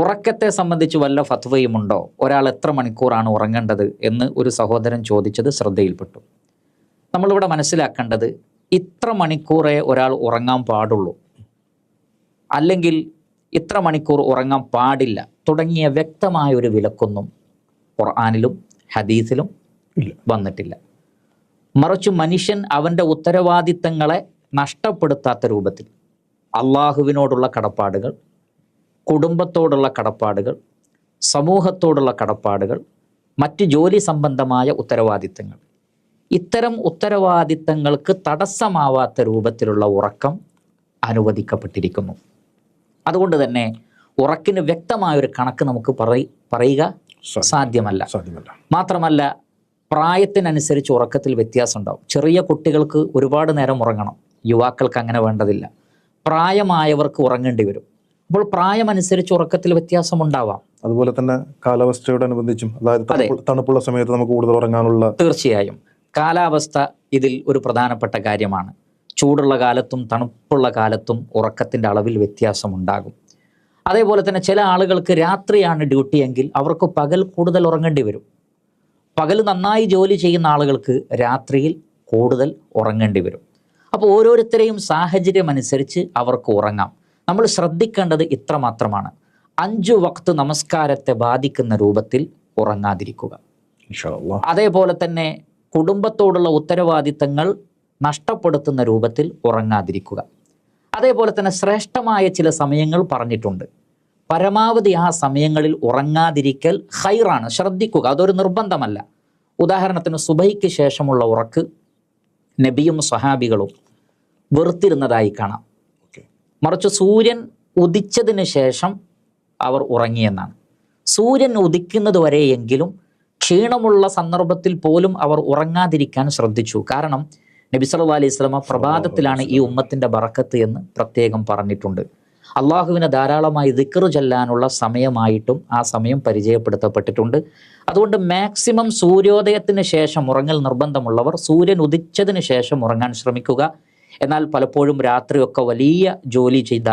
ഉറക്കത്തെ സംബന്ധിച്ച് വല്ല ഫത്വയും ഉണ്ടോ ഒരാൾ എത്ര മണിക്കൂറാണ് ഉറങ്ങേണ്ടത് എന്ന് ഒരു സഹോദരൻ ചോദിച്ചത് ശ്രദ്ധയിൽപ്പെട്ടു. നമ്മളിവിടെ മനസ്സിലാക്കേണ്ടത് ഇത്ര മണിക്കൂറേ ഒരാൾ ഉറങ്ങാൻ പാടുള്ളൂ. അല്ലെങ്കിൽ ഇത്ര മണിക്കൂർ ഉറങ്ങാൻ പാടില്ല. തുടങ്ങിയ വ്യക്തമായ ഒരു വിലക്കൊന്നും ഖുർആാനിലും ഹദീസിലും വന്നിട്ടില്ല. മറിച്ച് മനുഷ്യൻ അവന്റെ ഉത്തരവാദിത്തങ്ങളെ നഷ്ടപ്പെടുത്താത്ത രൂപത്തിൽ അള്ളാഹുവിനോടുള്ള കടപ്പാടുകൾ കുടുംബത്തോടുള്ള കടപ്പാടുകൾ സമൂഹത്തോടുള്ള കടപ്പാടുകൾ മറ്റ് ജോലി സംബന്ധമായ ഉത്തരവാദിത്തങ്ങൾ. ഇത്തരം ഉത്തരവാദിത്തങ്ങൾക്ക് തടസ്സമാവാത്ത രൂപത്തിലുള്ള ഉറക്കം അനുവദിക്കപ്പെട്ടിരിക്കുന്നു. അതുകൊണ്ട് തന്നെ ഉറക്കിന് വ്യക്തമായൊരു കണക്ക് നമുക്ക് പറയ പറയുക സാധ്യമല്ല സാധ്യമല്ല. മാത്രമല്ല പ്രായത്തിനനുസരിച്ച് ഉറക്കത്തിൽ വ്യത്യാസം ഉണ്ടാവും ചെറിയ കുട്ടികൾക്ക് ഒരുപാട് നേരം ഉറങ്ങണം യുവാക്കൾക്ക് അങ്ങനെ വേണ്ടതില്ല. പ്രായമായവർക്ക് ഉറങ്ങേണ്ടി വരും. അപ്പോൾ പ്രായമനുസരിച്ച് ഉറക്കത്തിൽ വ്യത്യാസം ഉണ്ടാവാം അതുപോലെ തന്നെ കാലാവസ്ഥയോട് അനുബന്ധിച്ചും അതായത് തണുപ്പ് തണുപ്പുള്ള സമയത്ത് നമുക്ക് കൂടുതൽ ഉറങ്ങാനുള്ള തീർച്ചയായും. കാലാവസ്ഥ ഇതിൽ ഒരു പ്രധാനപ്പെട്ട കാര്യമാണ്. ചൂടുള്ള കാലത്തും തണുപ്പുള്ള കാലത്തും ഉറക്കത്തിന്റെ അളവിൽ വ്യത്യാസം ഉണ്ടാകും അതേപോലെ തന്നെ ചില ആളുകൾക്ക് രാത്രിയാണ് ഡ്യൂട്ടി എങ്കിൽ അവർക്ക് പകൽ കൂടുതൽ ഉറങ്ങേണ്ടി വരും. പകൽ നന്നായി ജോലി ചെയ്യുന്ന ആളുകൾക്ക് രാത്രിയിൽ കൂടുതൽ ഉറങ്ങേണ്ടി വരും. അപ്പോൾ ഓരോരുത്തരെയും സാഹചര്യം അനുസരിച്ച് അവർക്ക് ഉറങ്ങാം. നമ്മൾ ശ്രദ്ധിക്കേണ്ടത് ഇത്ര മാത്രമാണ്. അഞ്ചു വക്ത് നമസ്കാരത്തെ ബാധിക്കുന്ന രൂപത്തിൽ ഉറങ്ങാതിരിക്കുക. അതേപോലെ തന്നെ കുടുംബത്തോടുള്ള ഉത്തരവാദിത്തങ്ങൾ നഷ്ടപ്പെടുത്തുന്ന രൂപത്തിൽ ഉറങ്ങാതിരിക്കുക. അതേപോലെ തന്നെ ശ്രേഷ്ഠമായ ചില സമയങ്ങൾ പറഞ്ഞിട്ടുണ്ട്. പരമാവധി ആ സമയങ്ങളിൽ ഉറങ്ങാതിരിക്കൽ ഹൈറാണ് ശ്രദ്ധിക്കുക അതൊരു നിർബന്ധമല്ല. ഉദാഹരണത്തിന് സുബൈക്ക് ശേഷമുള്ള ഉറക്ക് നബിയും സ്വഹാബികളും വെറുത്തിരുന്നതായി കാണാം. മറിച്ച് സൂര്യൻ ഉദിച്ചതിന് ശേഷം അവർ ഉറങ്ങിയെന്നാണ്. സൂര്യൻ ഉദിക്കുന്നത് വരെയെങ്കിലും ക്ഷീണമുള്ള സന്ദർഭത്തിൽ പോലും അവർ ഉറങ്ങാതിരിക്കാൻ ശ്രദ്ധിച്ചു. കാരണം നബി സല്ലു അലൈഹി സ്വലമ പ്രഭാതത്തിലാണ് ഈ ഉമ്മത്തിന്റെ ബറക്കത്ത് എന്ന് പ്രത്യേകം പറഞ്ഞിട്ടുണ്ട്. അള്ളാഹുവിനെ ധാരാളമായി ദിക്കർ ചെല്ലാനുള്ള സമയമായിട്ടും ആ സമയം പരിചയപ്പെടുത്തപ്പെട്ടിട്ടുണ്ട്. അതുകൊണ്ട് മാക്സിമം സൂര്യോദയത്തിന് ശേഷം ഉറങ്ങൽ നിർബന്ധമുള്ളവർ സൂര്യൻ ഉദിച്ചതിന് ശേഷം ഉറങ്ങാൻ ശ്രമിക്കുക. എന്നാൽ പലപ്പോഴും രാത്രിയൊക്കെ വലിയ ജോലി ചെയ്ത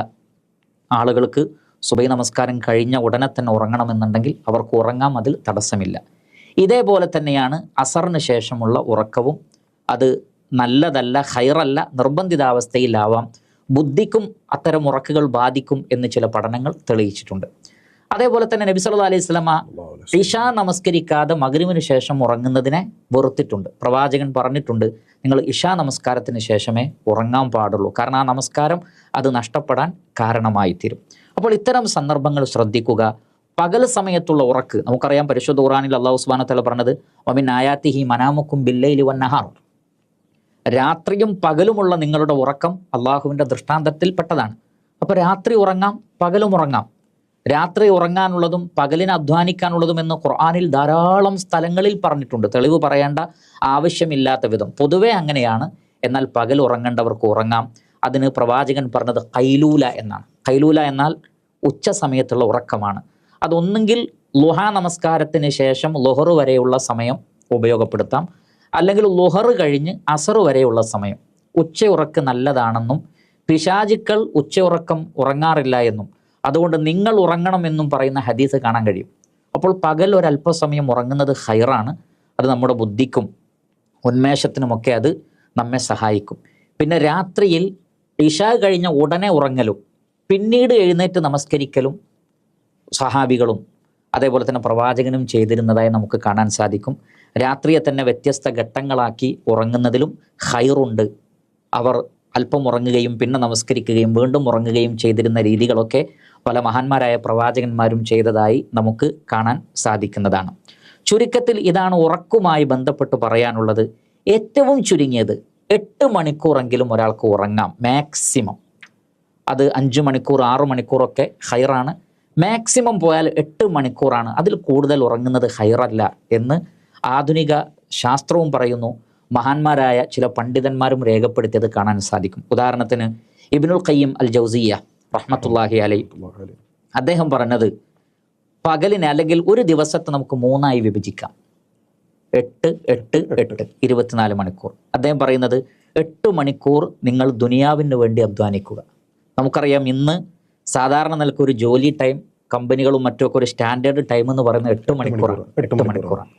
ആളുകൾക്ക് സുബൈ നമസ്കാരം കഴിഞ്ഞ ഉടനെ തന്നെ ഉറങ്ങണമെന്നുണ്ടെങ്കിൽ അവർക്ക് ഉറങ്ങാം അതിൽ തടസ്സമില്ല. ഇതേപോലെ തന്നെയാണ് അസറിന് ശേഷമുള്ള ഉറക്കവും. അത് നല്ലതല്ല ഹൈറല്ല നിർബന്ധിതാവസ്ഥയിലാവാം. ബുദ്ധിക്കും അത്തരം ഉറക്കുകൾ ബാധിക്കും എന്ന് ചില പഠനങ്ങൾ തെളിയിച്ചിട്ടുണ്ട്. അതേപോലെ തന്നെ നബി സല്ലല്ലാഹു അലൈഹി സ്വലമ ഇഷ നമസ്കരിക്കാതെ മകരുവിന് ശേഷം ഉറങ്ങുന്നതിനെ വെറുത്തിട്ടുണ്ട്. പ്രവാചകൻ പറഞ്ഞിട്ടുണ്ട് നിങ്ങൾ ഇഷ നമസ്കാരത്തിന് ശേഷമേ ഉറങ്ങാൻ പാടുള്ളൂ. കാരണം ആ നമസ്കാരം അത് നഷ്ടപ്പെടാൻ കാരണമായി തീരും അപ്പോൾ ഇത്തരം സന്ദർഭങ്ങൾ ശ്രദ്ധിക്കുക. പകൽ സമയത്തുള്ള ഉറക്ക് നമുക്കറിയാം പരിശുദ്ധ ഖുറാനിൽ അള്ളാഹു സുബ്ഹാനഹു വതആല പറഞ്ഞത് ഒമിൻ ആയാത്തിഹി മനാമുക്കും ബില്ലയിൽ വന്നഹാർ രാത്രിയും പകലുമുള്ള നിങ്ങളുടെ ഉറക്കം അള്ളാഹുവിന്റെ ദൃഷ്ടാന്തത്തിൽപ്പെട്ടതാണ്. അപ്പോൾ രാത്രി ഉറങ്ങാം പകലും ഉറങ്ങാം. രാത്രി ഉറങ്ങാനുള്ളതും പകലിന് അധ്വാനിക്കാനുള്ളതും എന്ന് ഖുർആാനിൽ ധാരാളം സ്ഥലങ്ങളിൽ പറഞ്ഞിട്ടുണ്ട്. തെളിവ് പറയേണ്ട ആവശ്യമില്ലാത്ത വിധം. പൊതുവേ അങ്ങനെയാണ്. എന്നാൽ പകൽ ഉറങ്ങേണ്ടവർക്ക് ഉറങ്ങാം. അതിന് പ്രവാചകൻ പറഞ്ഞത് കൈലൂല എന്നാണ്. കൈലൂല എന്നാൽ ഉച്ച സമയത്തുള്ള ഉറക്കമാണ്. അതൊന്നുകിൽ ലുഹ നമസ്കാരത്തിന് ശേഷം ലൊഹർ വരെയുള്ള സമയം ഉപയോഗപ്പെടുത്താം. അല്ലെങ്കിൽ ലൊഹർ കഴിഞ്ഞ് അസർ വരെയുള്ള സമയം. ഉച്ച ഉറക്ക് നല്ലതാണെന്നും പിശാചുക്കൾ ഉച്ചയുറക്കം ഉറങ്ങാറില്ല എന്നും. അതുകൊണ്ട് നിങ്ങൾ ഉറങ്ങണം ഉറങ്ങണമെന്നും പറയുന്ന ഹദീസ് കാണാൻ കഴിയും. അപ്പോൾ പകൽ ഒരല്പസമയം ഉറങ്ങുന്നത് ഹൈറാണ് അത് നമ്മുടെ ബുദ്ധിക്കും ഉന്മേഷത്തിനുമൊക്കെ അത് നമ്മെ സഹായിക്കും. പിന്നെ രാത്രിയിൽ ഇഷ കഴിഞ്ഞ ഉടനെ ഉറങ്ങലും പിന്നീട് എഴുന്നേറ്റ് നമസ്കരിക്കലും സഹാബികളും അതേപോലെ തന്നെ പ്രവാചകനും ചെയ്തിരുന്നതായി നമുക്ക് കാണാൻ സാധിക്കും. രാത്രിയെ തന്നെ വ്യത്യസ്ത ഘട്ടങ്ങളാക്കി ഉറങ്ങുന്നതിലും ഹൈറുണ്ട് അവർ അല്പം ഉറങ്ങുകയും പിന്നെ നമസ്കരിക്കുകയും വീണ്ടും ഉറങ്ങുകയും ചെയ്തിരുന്ന രീതികളൊക്കെ പല മഹാന്മാരായ പ്രവാചകന്മാരും ചെയ്തതായി നമുക്ക് കാണാൻ സാധിക്കുന്നതാണ്. ചുരുക്കത്തിൽ ഇതാണ് ഉറക്കുമായി ബന്ധപ്പെട്ട് പറയാനുള്ളത്. ഏറ്റവും ചുരുങ്ങിയത് എട്ട് മണിക്കൂറെങ്കിലും ഒരാൾക്ക് ഉറങ്ങാം മാക്സിമം. അത് അഞ്ച് മണിക്കൂർ ആറ് മണിക്കൂറൊക്കെ ഹൈറാണ്. മാക്സിമം പോയാൽ എട്ട് മണിക്കൂറാണ്. അതിൽ കൂടുതൽ ഉറങ്ങുന്നത് ഹൈറല്ല എന്ന് ആധുനിക ശാസ്ത്രവും പറയുന്നു. മഹാന്മാരായ ചില പണ്ഡിതന്മാരും രേഖപ്പെടുത്തിയത് കാണാൻ സാധിക്കും. ഉദാഹരണത്തിന് ഇബിനുൽ ഖയ്യിം അൽ ജൗസിയ റഹ്മത്തുല്ലാഹി അലൈ. അദ്ദേഹം പറഞ്ഞത് പകലിനെ അല്ലെങ്കിൽ ഒരു ദിവസത്തെ നമുക്ക് മൂന്നായി വിഭജിക്കാം. എട്ട് എട്ട് എട്ട് ഇരുപത്തിനാല് മണിക്കൂർ. അദ്ദേഹം പറയുന്നത് എട്ട് മണിക്കൂർ നിങ്ങൾ ദുനിയാവിന് വേണ്ടി അധ്വാനിക്കുക. നമുക്കറിയാം ഇന്ന് സാധാരണ നിലയ്ക്ക് ഒരു ജോലി ടൈം കമ്പനികളും മറ്റുമൊക്കെ ഒരു സ്റ്റാൻഡേർഡ് ടൈം എന്ന് പറയുന്നത് എട്ട് മണിക്കൂറാണ്. എട്ട് എട്ട് മണിക്കൂറാണ്.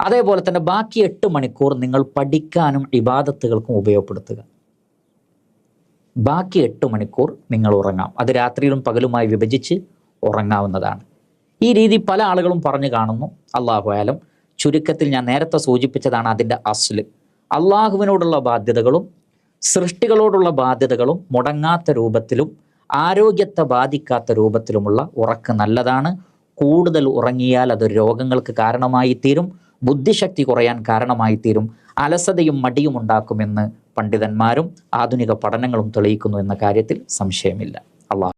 അതേപോലെ തന്നെ ബാക്കി എട്ട് മണിക്കൂർ നിങ്ങൾ പഠിക്കാനും ഇബാദത്തുകൾക്കും ഉപയോഗപ്പെടുത്തുക. ബാക്കി എട്ട് മണിക്കൂർ നിങ്ങൾ ഉറങ്ങാം. അത് രാത്രിയിലും പകലുമായി വിഭജിച്ച് ഉറങ്ങാവുന്നതാണ്. ഈ രീതി പല ആളുകളും പറഞ്ഞു കാണുന്നു. അള്ളാഹു ആലം ചുരുക്കത്തിൽ ഞാൻ നേരത്തെ സൂചിപ്പിച്ചതാണ് അതിന്റെ അസ്ല്. അള്ളാഹുവിനോടുള്ള ബാധ്യതകളും സൃഷ്ടികളോടുള്ള ബാധ്യതകളും മുടങ്ങാത്ത രൂപത്തിലും ആരോഗ്യത്തെ ബാധിക്കാത്ത രൂപത്തിലുമുള്ള ഉറക്ക് നല്ലതാണ്. കൂടുതൽ ഉറങ്ങിയാൽ അത് രോഗങ്ങൾക്ക് കാരണമായി തീരും ബുദ്ധിശക്തി കുറയാൻ കാരണമായി തീരും അലസതയും മടിയും ഉണ്ടാക്കുമെന്ന് പണ്ഡിതന്മാരും ആധുനിക പഠനങ്ങളും തെളിയിക്കുന്നു എന്ന കാര്യത്തിൽ സംശയമില്ല. അള്ളാഹ്